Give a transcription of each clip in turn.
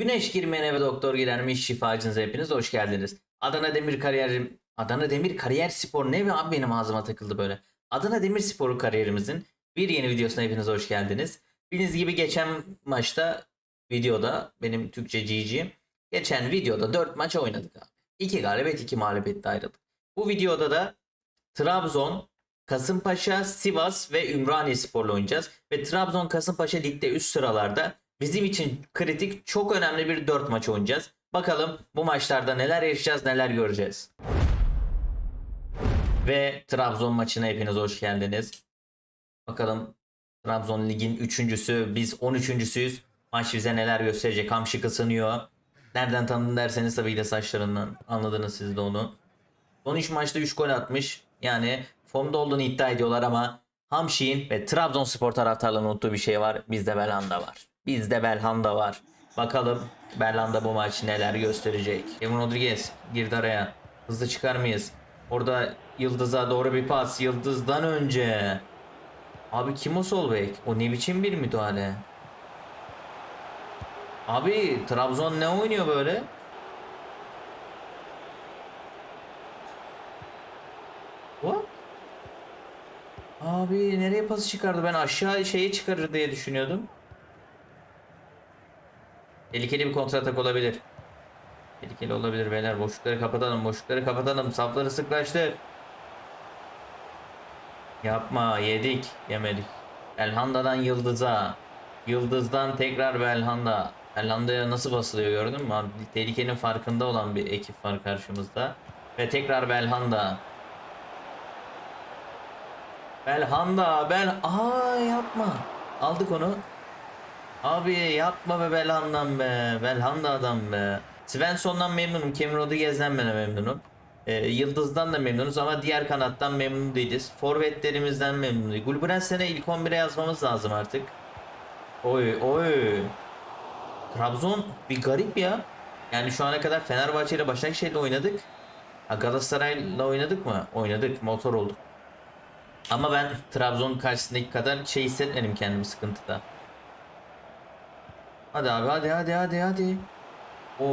Güneş girmeyene ve doktor girermiş şifacınıza hepiniz hoş geldiniz. Adana Demir kariyer Adana Demir kariyer spor ne mi abi benim ağzıma takıldı böyle. Adana Demir sporu kariyerimizin bir yeni videosuna hepiniz hoş geldiniz. Bildiğiniz gibi geçen maçta videoda benim Türkçe GG geçen videoda 4 maç oynadık abi. 2 galibiyet 2 mağlubiyetle ayrıldık. Bu videoda da Trabzon, Kasımpaşa, Sivas ve Ümraniye Spor'la oynayacağız. Ve Trabzon Kasımpaşa ligde üst sıralarda bizim için kritik çok önemli bir 4 maç oynayacağız. Bakalım bu maçlarda neler yaşayacağız neler göreceğiz. Ve Trabzon maçına hepiniz hoş geldiniz. Bakalım Trabzon ligin üçüncüsü biz 13.süyüz. Maç bize neler gösterecek. Hamşik ısınıyor. Nereden tanıdın derseniz tabii de saçlarından anladınız siz de onu. Son 3 maçta 3 gol atmış. Yani formda olduğunu iddia ediyorlar ama Hamşik'in ve Trabzonspor taraftarlarının unuttuğu bir şey var. Bizde Belhanda var. Bizde Belhanda var. Bakalım Belhanda bu maç neler gösterecek. Kevin Rodriguez girdi araya. Hızlı çıkar mıyız? Orada Yıldız'a doğru bir pas. Yıldız'dan önce. Abi kim o sol bek? O ne biçim bir müdahale? Abi Trabzon ne oynuyor böyle? What? Abi nereye pası çıkardı? Ben aşağı şeye çıkarır diye düşünüyordum. Tehlikeli bir kontratak olabilir. Tehlikeli olabilir beyler. Boşlukları kapatalım. Boşlukları kapatalım. Safları sıklaştır. Yapma. Yedik. Yemedik. Elhanda'dan Yıldız'a. Yıldız'dan tekrar Belhanda. Belhanda'ya nasıl basılıyor gördün mü abi? Tehlikenin farkında olan bir ekip var karşımızda. Ve tekrar Belhanda. Belhanda. Bel... Aa yapma. Aldık onu. Abi yapma be Belhanda'm be. Belhanda adam be. Svensson'dan memnunum. Kevin Rodriguez'den ben memnunum. Ee, Yıldız'dan da memnunuz ama diğer kanattan memnun değiliz. Forvetlerimizden memnun değiliz. Gulbrandsen'e ilk 11'e yazmamız lazım artık. Oy oy. Trabzon bir garip ya. Yani şu ana kadar Fenerbahçe ile Başakşehir'le oynadık. Ha, Galatasaray'la oynadık mı? Oynadık. Motor olduk. Ama ben Trabzon karşısındaki kadar şey hissetmedim kendimi sıkıntıda. Hadi abi hadi hadi hadi hadi. Oo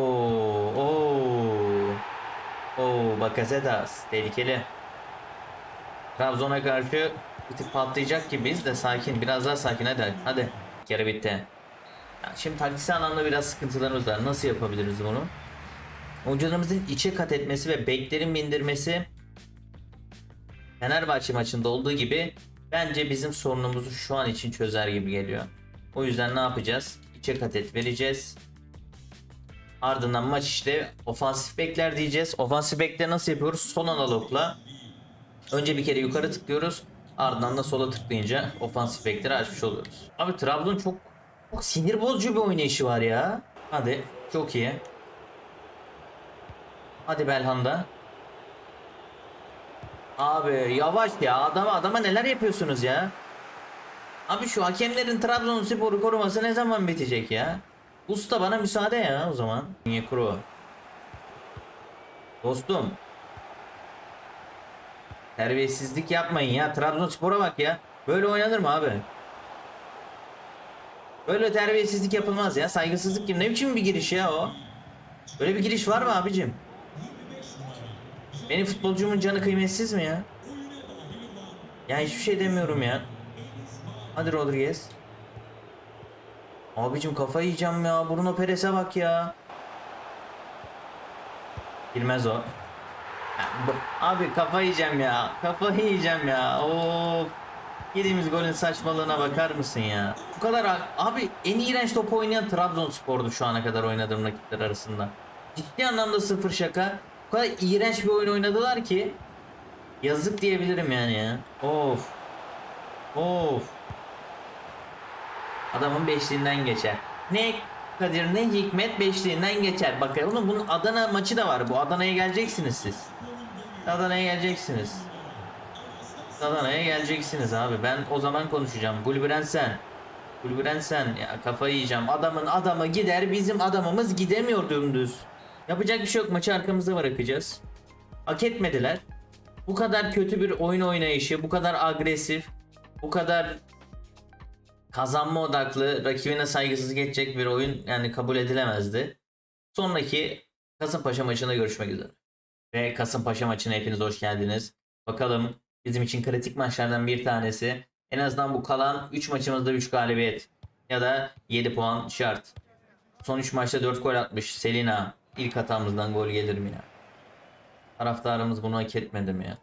oo. Oo Bakasetas tehlikeli. Trabzon'a karşı bir tık patlayacak gibiyiz de sakin biraz daha sakin hadi hadi. Kere bitti. Şimdi taktiksel anlamda biraz sıkıntılarımız var. Nasıl yapabiliriz bunu? Oyuncularımızın içe kat etmesi ve beklerin bindirmesi Fenerbahçe maçında olduğu gibi bence bizim sorunumuzu şu an için çözer gibi geliyor. O yüzden ne yapacağız? İçe kat et vereceğiz. Ardından maç işte ofansif bekler diyeceğiz. Ofansif bekleri nasıl yapıyoruz? Sol analogla. Önce bir kere yukarı tıklıyoruz. Ardından da sola tıklayınca ofansif bekleri açmış oluyoruz. Abi Trabzon çok, çok sinir bozucu bir oynayışı var ya. Hadi çok iyi. Hadi Belhanda. Abi yavaş ya adama adama neler yapıyorsunuz ya? Abi şu hakemlerin Trabzonspor'u koruması ne zaman bitecek ya? Usta bana müsaade ya o zaman. Nyekuro. Dostum. Terbiyesizlik yapmayın ya. Trabzonspor'a bak ya. Böyle oynanır mı abi? Böyle terbiyesizlik yapılmaz ya. Saygısızlık gibi. Ne biçim bir giriş ya o? Böyle bir giriş var mı abicim? Benim futbolcumun canı kıymetsiz mi ya? Ya hiçbir şey demiyorum ya. Hadi Rodriguez. Abicim kafayı yiyeceğim ya. Bruno Perez'e bak ya. Girmez o. Abi kafayı yiyeceğim ya. Kafayı yiyeceğim ya. Of. Yediğimiz golün saçmalığına bakar mısın ya? Bu kadar abi en iğrenç top oynayan Trabzonspor'du şu ana kadar oynadığım rakipler arasında. Ciddi anlamda sıfır şaka. Bu kadar iğrenç bir oyun oynadılar ki yazık diyebilirim yani ya. Of. Of. Adamın beşliğinden geçer. Ne Kadir ne Hikmet beşliğinden geçer. Bakın oğlum bunun Adana maçı da var. Bu Adana'ya geleceksiniz siz. Adana'ya geleceksiniz. Adana'ya geleceksiniz abi. Ben o zaman konuşacağım. Gulbrensen. Gulbrensen ya kafayı yiyeceğim. Adamın adamı gider bizim adamımız gidemiyor dümdüz. Yapacak bir şey yok. Maçı arkamızda bırakacağız. Hak etmediler. Bu kadar kötü bir oyun oynayışı, bu kadar agresif, bu kadar kazanma odaklı, rakibine saygısız geçecek bir oyun yani kabul edilemezdi. Sonraki Kasımpaşa maçında görüşmek üzere. Ve Kasımpaşa maçına hepiniz hoş geldiniz. Bakalım bizim için kritik maçlardan bir tanesi. En azından bu kalan 3 maçımızda 3 galibiyet ya da 7 puan şart. Son 3 maçta 4 gol atmış Selina. İlk hatamızdan gol gelir mi ya? Taraftarımız bunu hak etmedi mi ya?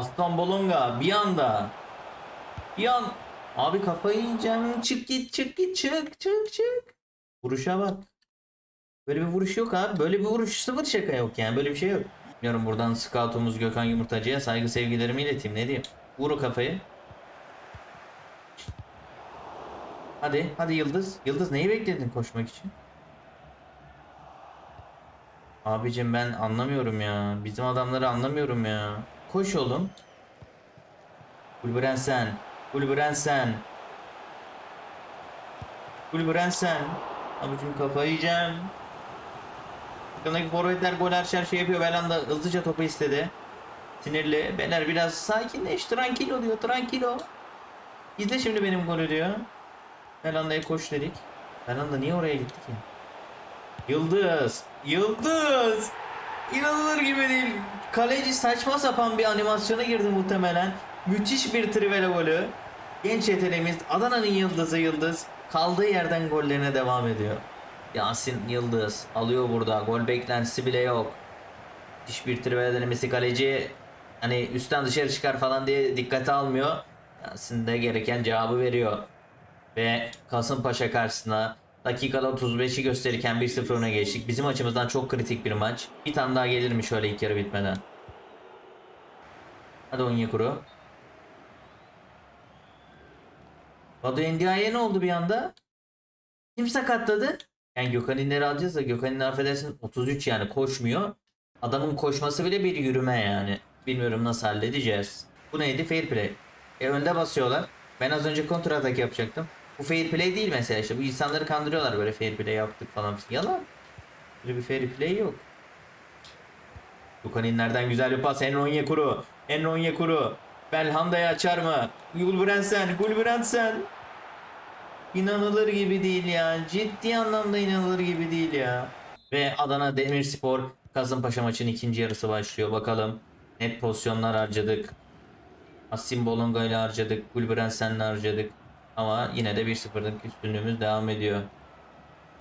Aslan Bolonga bir anda. Bir an abi kafayı yiyeceğim. Çık git çık git çık çık çık. Vuruşa bak. Böyle bir vuruş yok abi. Böyle bir vuruş sıfır şaka yok yani. Böyle bir şey yok. Bilmiyorum buradan scoutumuz Gökhan Yumurtacı'ya saygı sevgilerimi ileteyim. Ne diyeyim? Vur o kafayı. Hadi hadi Yıldız. Yıldız neyi bekledin koşmak için? Abicim ben anlamıyorum ya. Bizim adamları anlamıyorum ya. Koş oğlum. Gulbrensen. Gulbrensen. Gulbrensen. Abicim kafayı yiyeceğim. Yakındaki forvetler gol her şey yapıyor. Belanda hızlıca topu istedi. Sinirli. Beler biraz sakinleş. Tranquilo diyor. Tranquilo. İzle şimdi benim golü diyor. Belanda'ya koş dedik. Belanda niye oraya gitti ki? Yıldız. Yıldız. İnanılır gibi değil. Kaleci saçma sapan bir animasyona girdi muhtemelen. Müthiş bir trivela golü. Genç yeteneğimiz Adana'nın yıldızı Yıldız. Kaldığı yerden gollerine devam ediyor. Yasin Yıldız alıyor burada. Gol beklentisi bile yok. Müthiş bir trivela denemesi kaleci. Hani üstten dışarı çıkar falan diye dikkate almıyor. Yasin de gereken cevabı veriyor. Ve Kasımpaşa karşısında dakikada 35'i gösterirken 1-0 öne geçtik. Bizim açımızdan çok kritik bir maç. Bir tane daha gelir mi şöyle ilk yarı bitmeden? Hadi Onyekuru. Badu Endia'ya ne oldu bir anda? Kim sakatladı? Yani Gökhan İnler'i alacağız da Gökhan İnler affedersin 33 yani koşmuyor. Adamın koşması bile bir yürüme yani. Bilmiyorum nasıl halledeceğiz. Bu neydi? Fair play. E önde basıyorlar. Ben az önce kontra atak yapacaktım. Bu fair play değil mesela işte. Bu insanları kandırıyorlar böyle fair play yaptık falan. Yalan. Böyle bir fair play yok. Lukaninlerden güzel bir pas. Enron kuru. Enron kuru. Belhanda'yı açar mı? Gulbrandsen. Gulbrandsen. İnanılır gibi değil ya. Ciddi anlamda inanılır gibi değil ya. Ve Adana Demirspor Kasımpaşa maçının ikinci yarısı başlıyor. Bakalım. Net pozisyonlar harcadık. Asim Bolonga ile harcadık. Gulbrandsen'le harcadık. Ama yine de 1-0'lık üstünlüğümüz devam ediyor.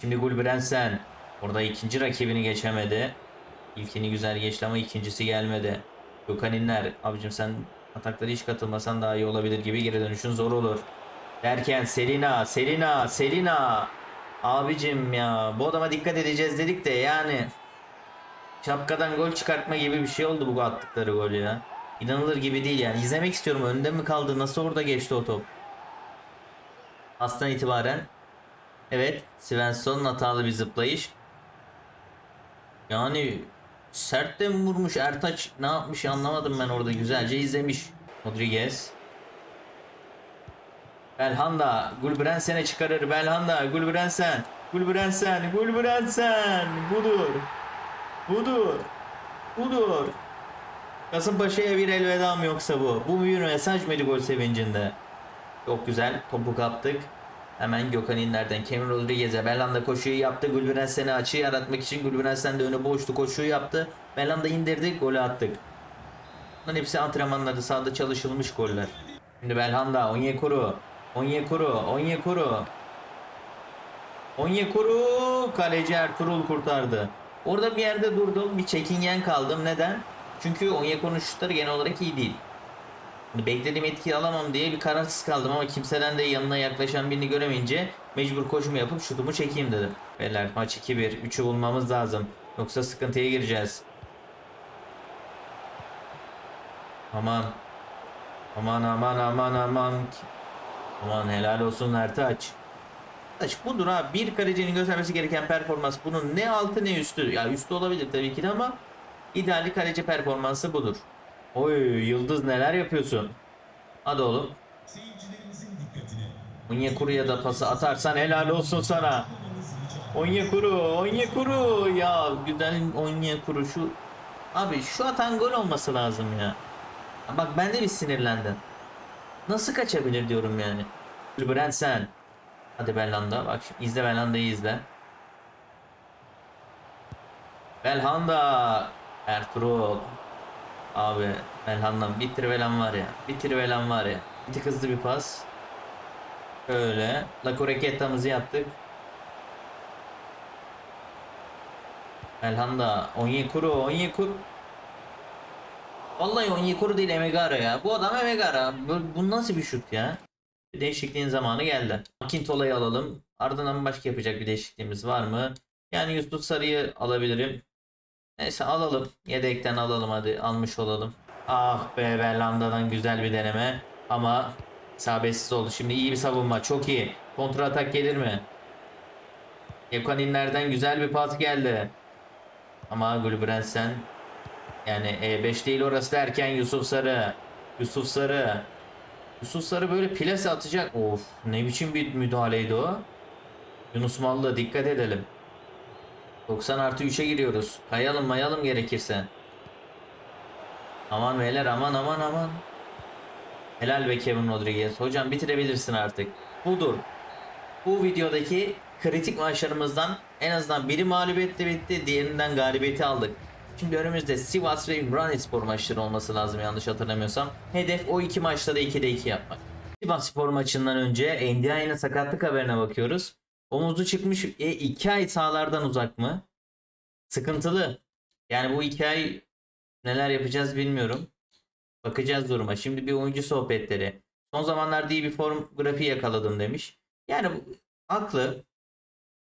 Şimdi Gulbrandsen. Orada ikinci rakibini geçemedi. İlkini güzel geçti ama ikincisi gelmedi. Gökhan İnler. Abicim sen ataklara hiç katılmasan daha iyi olabilir gibi geri dönüşün zor olur. Derken Selina, Selina, Selina. Abicim ya bu adama dikkat edeceğiz dedik de yani şapkadan gol çıkartma gibi bir şey oldu bu attıkları gol ya. İnanılır gibi değil yani. İzlemek istiyorum. Önde mi kaldı? Nasıl orada geçti o top? Aslan itibaren evet Svensson'un hatalı bir zıplayış. Yani sert de mi vurmuş Ertaç ne yapmış anlamadım ben orada güzelce izlemiş. Rodriguez. Belhanda Gulbrensen'e çıkarır Belhanda Gulbrensen Gulbrensen Gulbrensen budur budur budur Kasımpaşa'ya bir elveda mı yoksa bu? Bu bir mesaj mıydı gol sevincinde? Çok güzel. Topu kaptık. Hemen Gökhan İnler'den Kevin Rodriguez'e Belanda koşuyu yaptı. Gulbrensen'e açı yaratmak için Gulbrensen de önü boştu. Koşuyu yaptı. Belanda indirdi. Golü attık. Bunların hepsi antrenmanlarda sahada çalışılmış goller. Şimdi Belhanda, Onyekuru, Onyekuru, Onyekuru. Onyekuru kaleci Ertuğrul kurtardı. Orada bir yerde durdum. Bir çekingen kaldım. Neden? Çünkü Onyekuru'nun şutları genel olarak iyi değil. Hani beklediğim etkiyi alamam diye bir kararsız kaldım ama kimseden de yanına yaklaşan birini göremeyince mecbur koşumu yapıp şutumu çekeyim dedim. Beyler maç 2-1. 3'ü bulmamız lazım. Yoksa sıkıntıya gireceğiz. Aman. Aman aman aman aman. Aman helal olsun Ertaç. Ertaç budur ha. Bir kalecinin göstermesi gereken performans bunun ne altı ne üstü. Ya üstü olabilir tabii ki de ama ideali kaleci performansı budur. Oy Yıldız neler yapıyorsun? Hadi oğlum. Onyekuru'ya da pası atarsan helal olsun sana. Onyekuru, Onyekuru ya güzel Onyekuru şu Abi şu atan gol olması lazım ya. Bak ben de bir sinirlendim. Nasıl kaçabilir diyorum yani. Brent sen. Hadi Belhanda bak şimdi izle Belhanda'yı izle. Belhanda. Ertuğrul. Abi Belhanda bir Trivelen var ya. Bir Trivelen var ya. Bir tık hızlı bir pas. Şöyle. La Corequeta'mızı yaptık. Belhanda. Onyekuru. Onyekuru. Vallahi Onyekuru değil Emegara ya. Bu adam Emegara. Bu, bu nasıl bir şut ya? Bir değişikliğin zamanı geldi. Akintola'yı alalım. Ardından başka yapacak bir değişikliğimiz var mı? Yani Yusuf Sarı'yı alabilirim. Neyse alalım. Yedekten alalım hadi. Almış olalım. Ah be Berlanda'dan güzel bir deneme. Ama isabetsiz oldu. Şimdi iyi bir savunma. Çok iyi. Kontra atak gelir mi? Yekaninlerden güzel bir pas geldi. Ama Gulbrandsen yani E5 değil orası derken Yusuf Sarı. Yusuf Sarı. Yusuf Sarı böyle plase atacak. Of ne biçim bir müdahaleydi o. Yunus Mallı dikkat edelim. 90 artı 3'e giriyoruz. Kayalım mayalım gerekirse. Aman beyler aman aman aman. Helal be Kevin Rodriguez. Hocam bitirebilirsin artık. Budur. Bu videodaki kritik maçlarımızdan en azından biri mağlubiyetle bitti. Diğerinden galibiyeti aldık. Şimdi önümüzde Sivas ve Ümranispor maçları olması lazım yanlış hatırlamıyorsam. Hedef o iki maçta da 2'de 2 yapmak. Sivas Spor maçından önce NDI'nin sakatlık haberine bakıyoruz. Omuzu çıkmış. E, iki ay sahalardan uzak mı? Sıkıntılı. Yani bu iki ay neler yapacağız bilmiyorum. Bakacağız duruma. Şimdi bir oyuncu sohbetleri. Son zamanlarda iyi bir form grafiği yakaladım demiş. Yani haklı.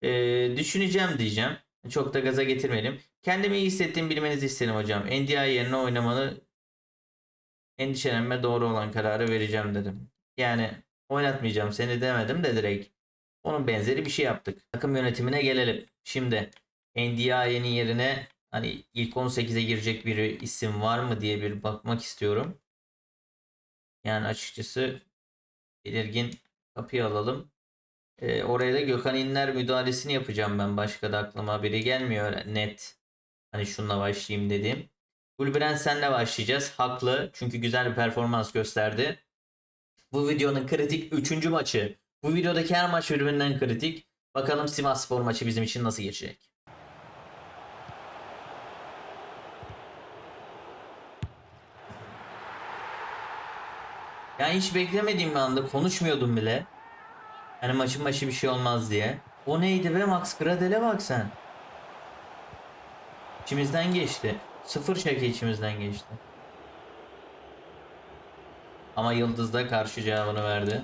Ee, düşüneceğim diyeceğim. Çok da gaza getirmeyelim. Kendimi iyi hissettiğimi bilmenizi isterim hocam. NDI yerine oynamalı endişelenme doğru olan kararı vereceğim dedim. Yani oynatmayacağım seni demedim de direkt. Onun benzeri bir şey yaptık. Takım yönetimine gelelim. Şimdi NDI'nin yerine hani ilk 18'e girecek bir isim var mı diye bir bakmak istiyorum. Yani açıkçası belirgin kapıyı alalım. Ee, oraya da Gökhan İnler müdahalesini yapacağım ben. Başka da aklıma biri gelmiyor net. Hani şununla başlayayım dedim. Gulbren senle başlayacağız. Haklı. Çünkü güzel bir performans gösterdi. Bu videonun kritik 3. maçı. Bu videodaki her maç birbirinden kritik. Bakalım Sivas Spor maçı bizim için nasıl geçecek. Yani hiç beklemediğim bir anda konuşmuyordum bile. Hani maçın başı bir şey olmaz diye. O neydi be Max Gradel'e bak sen. İçimizden geçti. Sıfır şaka içimizden geçti. Ama Yıldız da karşı cevabını verdi.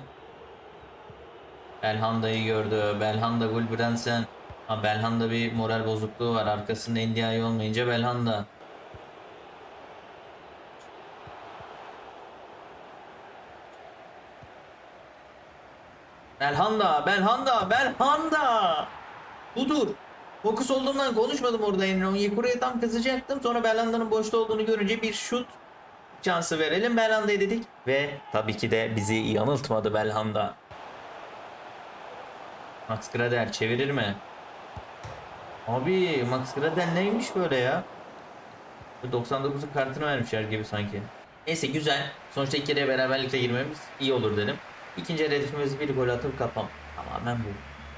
Belhanda'yı gördü. Belhanda Gulbrandsen. Ha Belhanda bir moral bozukluğu var. Arkasında NDI olmayınca Belhanda. Belhanda, Belhanda, Belhanda. Budur. Fokus olduğumdan konuşmadım orada Emre Onyekuru'ya tam kızacaktım. Sonra Belhanda'nın boşta olduğunu görünce bir şut şansı verelim Belhanda'ya dedik. Ve tabii ki de bizi yanıltmadı Belhanda. Max Gradel çevirir mi? Abi Max Gradel neymiş böyle ya? 99'un kartını vermişler gibi sanki. Neyse güzel. Sonuçta iki kere beraberlikle girmemiz iyi olur dedim. İkinci hedefimiz bir gol atıp kapam. Tamamen bu.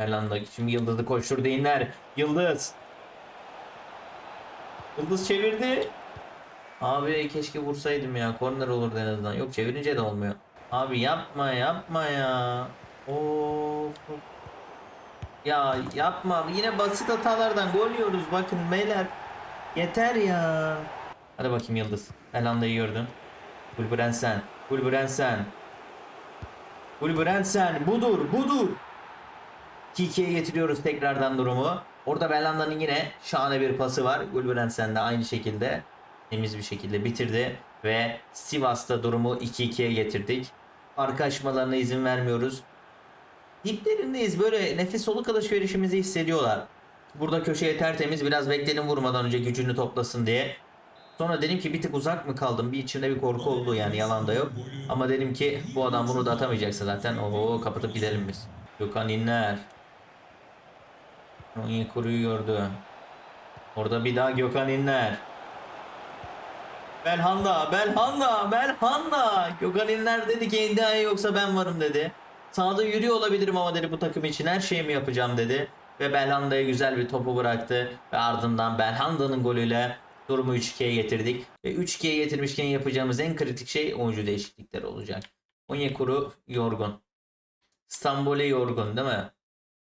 Erlanda şimdi Yıldız'ı koşturdu inler. Yıldız. Yıldız çevirdi. Abi keşke vursaydım ya. Korner olurdu en azından. Yok çevirince de olmuyor. Abi yapma yapma ya. Of. Ya yapma. Yine basit hatalardan gol yiyoruz. Bakın beyler. Yeter ya. Hadi bakayım Yıldız. Erlanda'yı gördün. Gulbrensen. Gulbrensen. Gulbrensen. Budur. Budur. 2-2'ye getiriyoruz tekrardan durumu. Orada Belhanda'nın yine şahane bir pası var. Gulbrensen de aynı şekilde temiz bir şekilde bitirdi. Ve Sivas'ta durumu 2-2'ye getirdik. Arka açmalarına izin vermiyoruz. Diplerindeyiz. Böyle nefes soluk alışverişimizi hissediyorlar. Burada köşeye tertemiz biraz bekledim vurmadan önce gücünü toplasın diye. Sonra dedim ki bir tık uzak mı kaldım? Bir içimde bir korku oldu yani yalan da yok. Ama dedim ki bu adam bunu da atamayacaksa zaten oho kapatıp gidelim biz. Gökhan İnler. Onyekuru'yu gördü. Orada bir daha Gökhan İnler. Belhanda, Belhanda, Belhanda. Gökhan İnler dedi ki Ndiaye yoksa ben varım dedi. Sağda yürüyor olabilirim ama dedi bu takım için her şeyimi yapacağım dedi. Ve Belhanda'ya güzel bir topu bıraktı. Ve ardından Belhanda'nın golüyle durumu 3-2'ye getirdik. Ve 3-2'ye getirmişken yapacağımız en kritik şey oyuncu değişiklikleri olacak. Onyekuru yorgun. Stambole yorgun değil mi?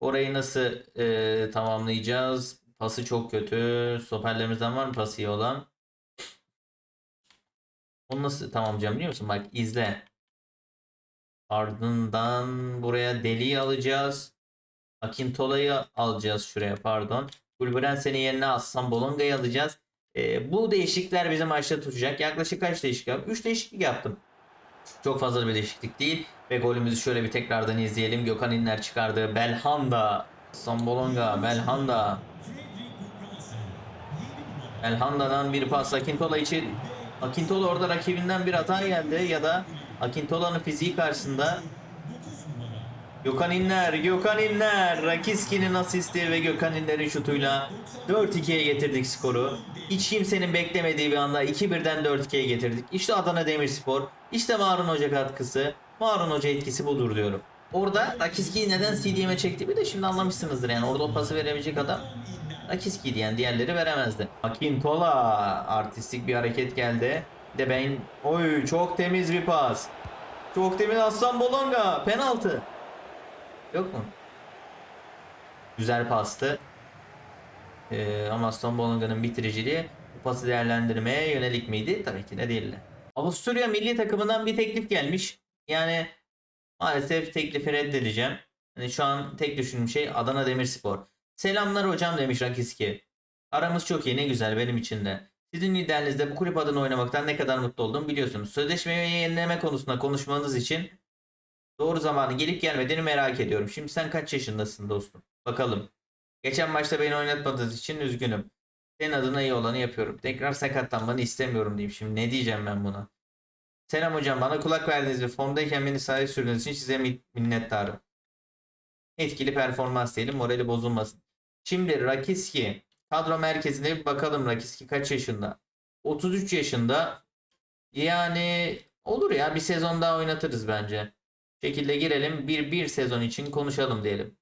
Orayı nasıl e, tamamlayacağız? Pası çok kötü. Stoperlerimizden var mı pası iyi olan? Onu nasıl tamamlayacağım biliyor musun? Bak izle. Ardından buraya Deli'yi alacağız. Akintola'yı alacağız şuraya pardon. Gulbrensen'in yerine Aslan Bolonga'yı alacağız. Ee, bu değişiklikler bizi maçta tutacak. Yaklaşık kaç değişiklik yaptım? 3 değişiklik yaptım. Çok fazla bir değişiklik değil. Ve golümüzü şöyle bir tekrardan izleyelim. Gökhan İnler çıkardı. Belhanda. Aslan Bolonga. Belhanda. Elhanda'dan bir pas Akintola için. Akintola orada rakibinden bir hata geldi ya da Akintola'nın fiziği karşısında Gökhan İnler, Gökhan İnler, Rakiski'nin asisti ve Gökhan İnler'in şutuyla 4-2'ye getirdik skoru. Hiç kimsenin beklemediği bir anda 2-1'den 4-2'ye getirdik. İşte Adana Demirspor, işte Marun Hoca katkısı, Marun Hoca etkisi budur diyorum. Orada Rakiski'yi neden CDM'e çektiğimi de şimdi anlamışsınızdır yani orada o pası verebilecek adam Rakiski diyen diğerleri veremezdi. Akintola artistik bir hareket geldi. De ben oy çok temiz bir pas. Çok temiz Aslan Bolonga penaltı. Yok mu? Güzel pastı. Ee, ama Aslan Bolonga'nın bitiriciliği bu pası değerlendirmeye yönelik miydi? Tabii ki de değildi. Avusturya milli takımından bir teklif gelmiş. Yani maalesef teklifi reddedeceğim. Yani şu an tek düşündüğüm şey Adana Demirspor. Selamlar hocam demiş Rakiski. Aramız çok iyi ne güzel benim için de. Sizin liderliğinizde bu kulüp adına oynamaktan ne kadar mutlu oldum biliyorsunuz. Sözleşmeyi yenileme konusunda konuşmanız için doğru zamanı gelip gelmediğini merak ediyorum. Şimdi sen kaç yaşındasın dostum? Bakalım. Geçen maçta beni oynatmadığınız için üzgünüm. Senin adına iyi olanı yapıyorum. Tekrar sakatlanmanı istemiyorum diyeyim. Şimdi ne diyeceğim ben buna? Selam hocam bana kulak verdiğiniz ve formdayken beni sahaya sürdüğünüz için size min- minnettarım. Etkili performans diyelim morali bozulmasın. Şimdi Rakiski kadro merkezine bir bakalım Rakiski kaç yaşında? 33 yaşında. Yani olur ya bir sezon daha oynatırız bence. Şekilde girelim bir bir sezon için konuşalım diyelim.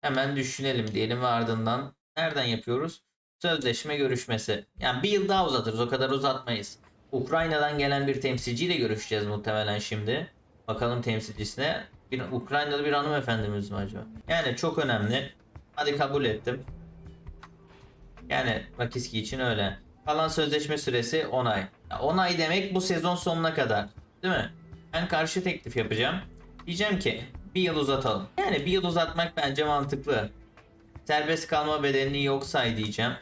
Hemen düşünelim diyelim ve ardından nereden yapıyoruz? Sözleşme görüşmesi. Yani bir yıl daha uzatırız o kadar uzatmayız. Ukrayna'dan gelen bir temsilciyle görüşeceğiz muhtemelen şimdi. Bakalım temsilcisine. Bir Ukraynalı bir hanımefendimiz mi acaba? Yani çok önemli. Hadi kabul ettim. Yani Rakiski için öyle. Kalan sözleşme süresi 10 ay. Ya 10 ay demek bu sezon sonuna kadar. Değil mi? Ben karşı teklif yapacağım. Diyeceğim ki bir yıl uzatalım. Yani bir yıl uzatmak bence mantıklı. Serbest kalma bedelini yok say diyeceğim.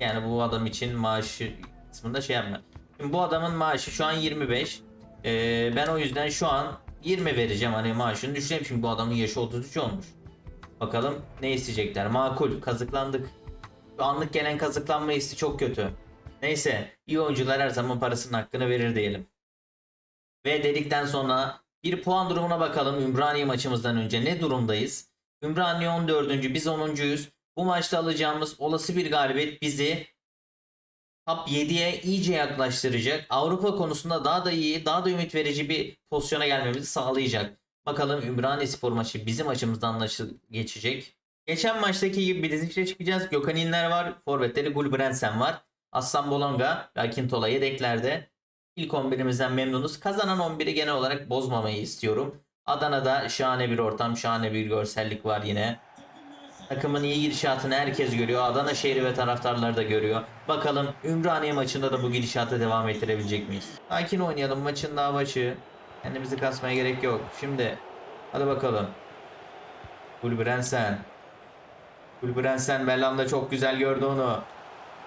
Yani bu adam için maaşı kısmında şey yapma. Şimdi bu adamın maaşı şu an 25. Ee, ben o yüzden şu an 20 vereceğim hani maaşını düşüreyim çünkü bu adamın yaşı 33 olmuş. Bakalım ne isteyecekler. Makul kazıklandık. Anlık gelen kazıklanma hissi çok kötü. Neyse iyi oyuncular her zaman parasının hakkını verir diyelim. Ve dedikten sonra bir puan durumuna bakalım Ümraniye maçımızdan önce ne durumdayız? Ümraniye 14. biz 10.yüz. Bu maçta alacağımız olası bir galibiyet bizi Top 7'ye iyice yaklaştıracak. Avrupa konusunda daha da iyi, daha da ümit verici bir pozisyona gelmemizi sağlayacak. Bakalım Ümraniye Spor maçı bizim açımızdan nasıl geçecek. Geçen maçtaki gibi bir dizikle çıkacağız. Gökhan İnler var. Forvetleri Gulbrandsen var. Aslan Bolonga ve Akintola yedeklerde. İlk 11'imizden memnunuz. Kazanan 11'i genel olarak bozmamayı istiyorum. Adana'da şahane bir ortam, şahane bir görsellik var yine. Takımın iyi gidişatını herkes görüyor. Adana şehri ve taraftarlar da görüyor. Bakalım Ümraniye maçında da bu gidişatı devam ettirebilecek miyiz? Sakin oynayalım maçın daha başı. Kendimizi kasmaya gerek yok. Şimdi hadi bakalım. Gulbrensen. Gulbrensen Belhanda çok güzel gördü onu.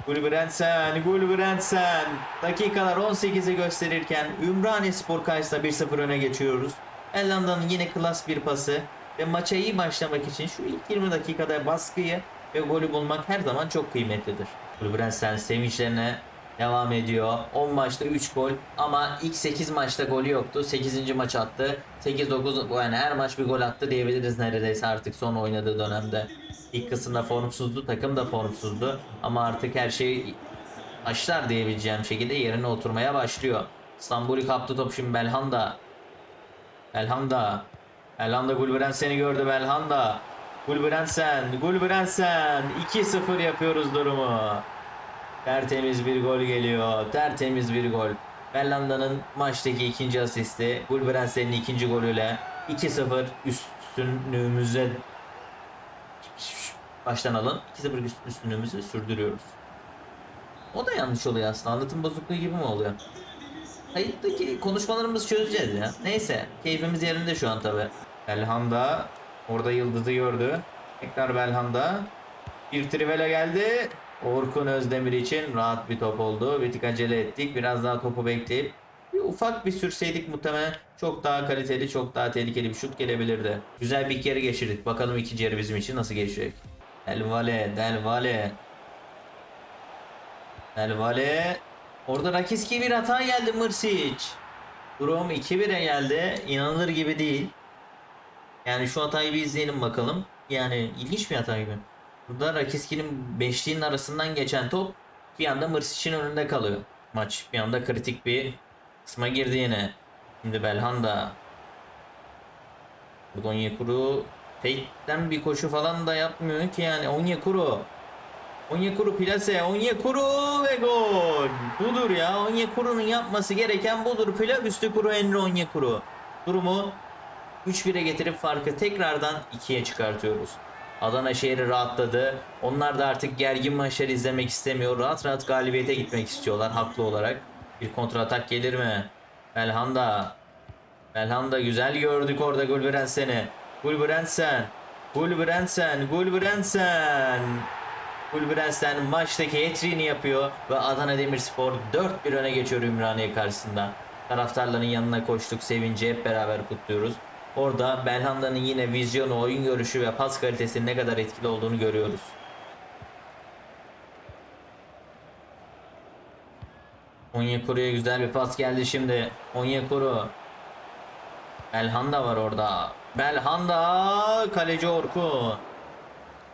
Gulbrensen, Gulbrensen. Dakikalar 18'i gösterirken Ümraniye Spor karşısında 1-0 öne geçiyoruz. Ellanda'nın yine klas bir pası ve maça iyi başlamak için şu ilk 20 dakikada baskıyı ve golü bulmak her zaman çok kıymetlidir. Gulbrensen sevinçlerine devam ediyor. 10 maçta 3 gol ama ilk 8 maçta golü yoktu. 8. maç attı. 8-9 yani her maç bir gol attı diyebiliriz neredeyse artık son oynadığı dönemde. İlk kısımda formsuzdu, takım da formsuzdu ama artık her şey taşlar diyebileceğim şekilde yerine oturmaya başlıyor. İstanbul'u kaptı top şimdi Belhanda. Belhanda. Belhanda Gulbrandsen'i gördü Belhanda. Gulbrandsen, Gulbrandsen 2-0 yapıyoruz durumu. Tertemiz bir gol geliyor. Tertemiz bir gol. Belhanda'nın maçtaki ikinci asisti. Gulbrandsen'in ikinci golüyle 2-0 üstünlüğümüze baştan alın. 2-0 üst- üstünlüğümüzü sürdürüyoruz. O da yanlış oluyor aslında. Anlatım bozukluğu gibi mi oluyor? Kayıttaki konuşmalarımızı çözeceğiz ya. Neyse. Keyfimiz yerinde şu an tabi. Belhanda orada yıldızı gördü. Tekrar Belhanda. Bir trivela geldi. Orkun Özdemir için rahat bir top oldu. Bir tık acele ettik. Biraz daha topu bekleyip bir ufak bir sürseydik muhtemelen çok daha kaliteli, çok daha tehlikeli bir şut gelebilirdi. Güzel bir yarı geçirdik. Bakalım ikinci yarı bizim için nasıl geçecek. Del Valle, Del Valle. Del Valle. Orada Rakiski bir hata geldi Mırsic. Durum 2-1'e geldi. İnanılır gibi değil. Yani şu hatayı bir izleyelim bakalım. Yani ilginç bir hata gibi. Burada Rakiski'nin beşliğin arasından geçen top bir anda Mırsic'in önünde kalıyor. Maç bir anda kritik bir kısma girdi yine. Şimdi Belhanda. Burada Onyekuru fake'den bir koşu falan da yapmıyor ki yani Onyekuru. Onyekuru plase, Onyekuru ve gol. Budur ya. Onyekuru'nun yapması gereken budur. Pilav üstü kuru Emre Onyekuru. Durumu 3-1'e getirip farkı tekrardan 2'ye çıkartıyoruz. Adana şehri rahatladı. Onlar da artık gergin maçları izlemek istemiyor. Rahat rahat galibiyete gitmek istiyorlar haklı olarak. Bir kontra atak gelir mi? Belhanda. Belhanda güzel gördük orada Gulbrandsen'i. Gulbrandsen. Gulbrandsen. Gulbrandsen. Gulbrandsen maçtaki hat yapıyor ve Adana Demirspor 4-1 öne geçiyor Ümraniye karşısında. Taraftarların yanına koştuk, sevinci hep beraber kutluyoruz. Orada Belhanda'nın yine vizyonu, oyun görüşü ve pas kalitesinin ne kadar etkili olduğunu görüyoruz. Onyekuru'ya güzel bir pas geldi şimdi. Onyekuru. Belhanda var orada. Belhanda kaleci Orkun.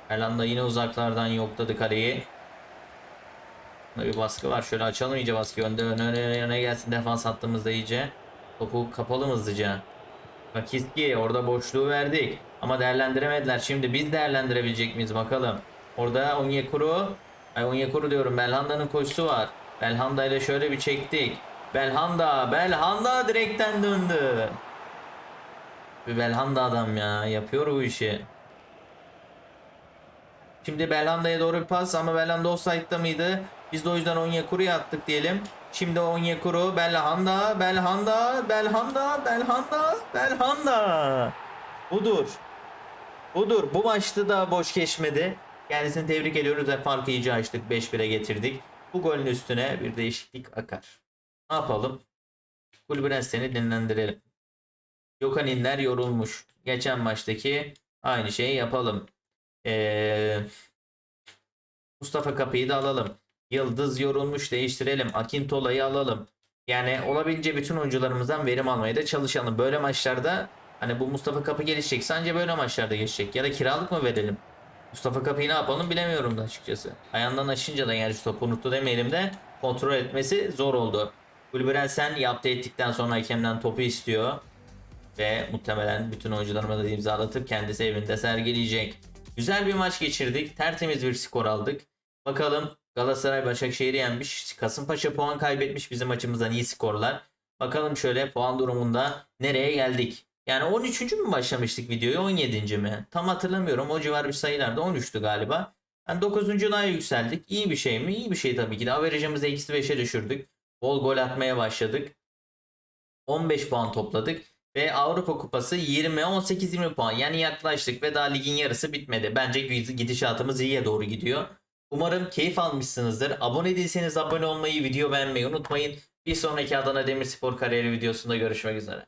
Belhanda yine uzaklardan yokladı kaleyi. Burada bir baskı var. Şöyle açalım iyice baskıyı. Önde öne, öne, öne gelsin defans attığımızda iyice. Topu kapalım hızlıca. Rakiski orada boşluğu verdik. Ama değerlendiremediler. Şimdi biz değerlendirebilecek miyiz bakalım. Orada Onyekuru. Ay Onyekuru diyorum. Belhanda'nın koşusu var. Belhanda ile şöyle bir çektik. Belhanda. Belhanda direkten döndü. Bir Belhanda adam ya. Yapıyor bu işi. Şimdi Belhanda'ya doğru bir pas ama Belhanda offside'da mıydı? Biz de o yüzden Onyekuru'ya attık diyelim. Şimdi Onyekuru, Belhanda, Belhanda, Belhanda, Belhanda, Belhanda. Budur. Budur. Bu maçta da boş geçmedi. Kendisini tebrik ediyoruz ve farkı iyice açtık. 5-1'e getirdik. Bu golün üstüne bir değişiklik akar. Ne yapalım? Kulübrensen'i dinlendirelim. Gökhan İnler yorulmuş. Geçen maçtaki aynı şeyi yapalım. Ee, Mustafa Kapı'yı da alalım. Yıldız yorulmuş değiştirelim. Akintola'yı alalım. Yani olabildiğince bütün oyuncularımızdan verim almaya da çalışalım. Böyle maçlarda hani bu Mustafa Kapı gelişecek. Sence böyle maçlarda geçecek. Ya da kiralık mı verelim? Mustafa Kapı'yı ne yapalım bilemiyorum da açıkçası. Ayağından aşınca da yani topu unuttu demeyelim de kontrol etmesi zor oldu. Gulbrensen yaptı ettikten sonra hakemden topu istiyor. Ve muhtemelen bütün oyuncularımıza da imzalatıp kendisi evinde sergileyecek. Güzel bir maç geçirdik. Tertemiz bir skor aldık. Bakalım Galatasaray Başakşehir'i yenmiş. Kasımpaşa puan kaybetmiş bizim maçımızdan iyi skorlar. Bakalım şöyle puan durumunda nereye geldik. Yani 13. mü başlamıştık videoyu 17. mi? Tam hatırlamıyorum. O civar bir sayılarda 13'tü galiba. Yani 9. yükseldik. İyi bir şey mi? İyi bir şey tabii ki de. Averajımızı eksi 5'e düşürdük. Bol gol atmaya başladık. 15 puan topladık. Ve Avrupa Kupası 20 18 20 puan. Yani yaklaştık ve daha ligin yarısı bitmedi. Bence gidişatımız iyiye doğru gidiyor. Umarım keyif almışsınızdır. Abone değilseniz abone olmayı, video beğenmeyi unutmayın. Bir sonraki Adana Demirspor kariyeri videosunda görüşmek üzere.